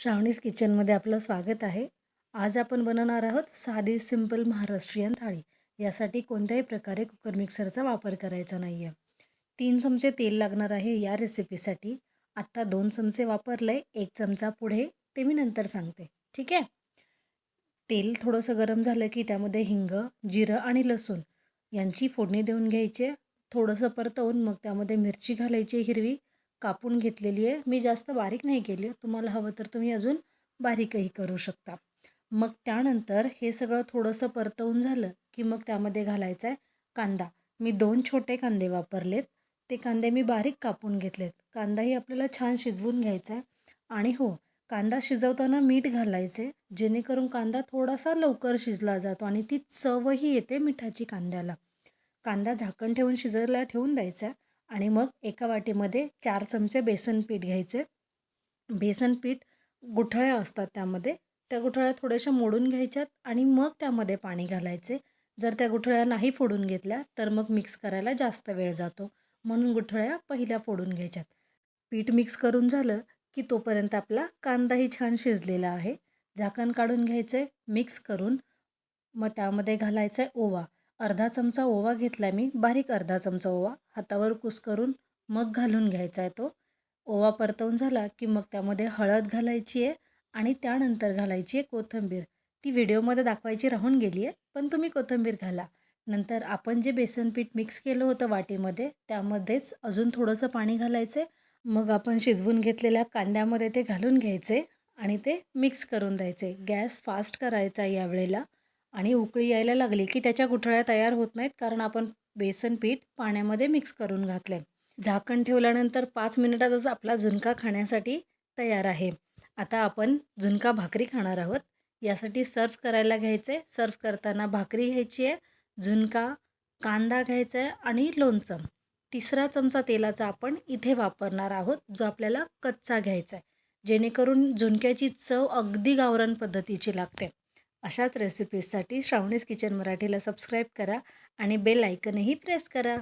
श्रावणीस किचनमध्ये आपलं स्वागत आहे. आज आपण बनवणार आहोत साधी सिंपल महाराष्ट्रीयन थाळी. यासाठी कोणत्याही प्रकारे कुकर मिक्सरचा वापर करायचा नाही आहे तीन चमचे तेल लागणार आहे या रेसिपीसाठी आत्ता दोन चमचे वापरले एक चमचा पुढे ते मी नंतर सांगते. ठीक आहे? तेल थोडंसं गरम झालं की त्यामध्ये हिंग जिरं आणि लसूण यांची फोडणी देऊन घ्यायची. थोडंसं परतवून मग त्यामध्ये मिरची घालायची हिरवी. कापून घेतलेली आहे. मी जास्त बारीक नाही केली. तुम्हाला हवं तर तुम्ही अजून बारीकही करू शकता. मग त्यानंतर हे सगळं थोडंसं परतवून झालं की मग त्यामध्ये घालायचं आहे कांदा. मी दोन छोटे कांदे वापरलेत. ते कांदे मी बारीक कापून घेतलेत. कांदाही आपल्याला छान शिजवून घ्यायचा आहे आणि हो कांदा शिजवताना मीठ घालायचे जेणेकरून कांदा थोडासा लवकर शिजला जातो आणि ती चवही येते मिठाची कांद्याला. कांदा झाकण ठेवून शिजायला ठेवून द्यायचा. आणि मग एका वाटीमध्ये चार चमचे बेसन पीठ घ्यायचे. बेसन पीठ गुठळ्या असतात त्यामध्ये. त्या गुठळ्या थोड्याशा मोडून घ्यायच्यात आणि मग त्यामध्ये पाणी घालायचे. जर त्या गुठळ्या नाही फोडून घेतल्या तर मग मिक्स करायला जास्त वेळ जातो. म्हणून गुठळ्या पहिल्या फोडून घ्यायच्यात. पीठ मिक्स करून झालं की तोपर्यंत आपला कांदाही छान शिजलेला आहे. झाकण काढून घ्यायचं आहे मिक्स करून. मग त्यामध्ये घालायचं आहे ओवा. अर्धा चमचा ओवा घेतला मी. बारीक अर्धा चमचा ओवा. हातावर कुस्करून मग घालून घ्यायचा आहे तो. ओवा परतवून झाला की मग त्यामध्ये हळद घालायची आहे आणि त्यानंतर घालायची आहे कोथिंबीर. ती व्हिडिओमध्ये दाखवायची राहून गेली आहे पण तुम्ही कोथिंबीर घाला. नंतर आपण जे बेसन पीठ मिक्स केलं होतं वाटीमध्ये त्यामध्येच अजून थोडंसं पाणी घालायचं मग आपण शिजवून घेतलेल्या कांद्यामध्ये ते घालून घ्यायचे आणि ते मिक्स करून द्यायचे गॅस फास्ट करायचा यावेळेला. आणि उकळी यायला लागली की त्याच्या गुठळ्या तयार होत नाहीत कारण आपण बेसन पीठ पाण्यामध्ये मिक्स करून घातलं आहे झाकण ठेवल्यानंतर पाच मिनिटातच आपला झुणका खाण्यासाठी तयार आहे. आता आपण झुणका भाकरी खाणार आहोत. यासाठी सर्व करायला घ्यायचं आहे सर्व करताना भाकरी घ्यायची आहे झुणका कांदा घ्यायचा आहे आणि लोणचं. तिसरा चमचा तेलाचा आपण इथे वापरणार आहोत जो आपल्याला कच्चा घ्यायचा आहे जेणेकरून झुणक्याची चव अगदी गावरान पद्धतीची लागते. अशाच रेसिपीजसाठी श्रावणीज किचन मराठीला सबस्क्राईब करा आणि बेल आयकनही प्रेस करा.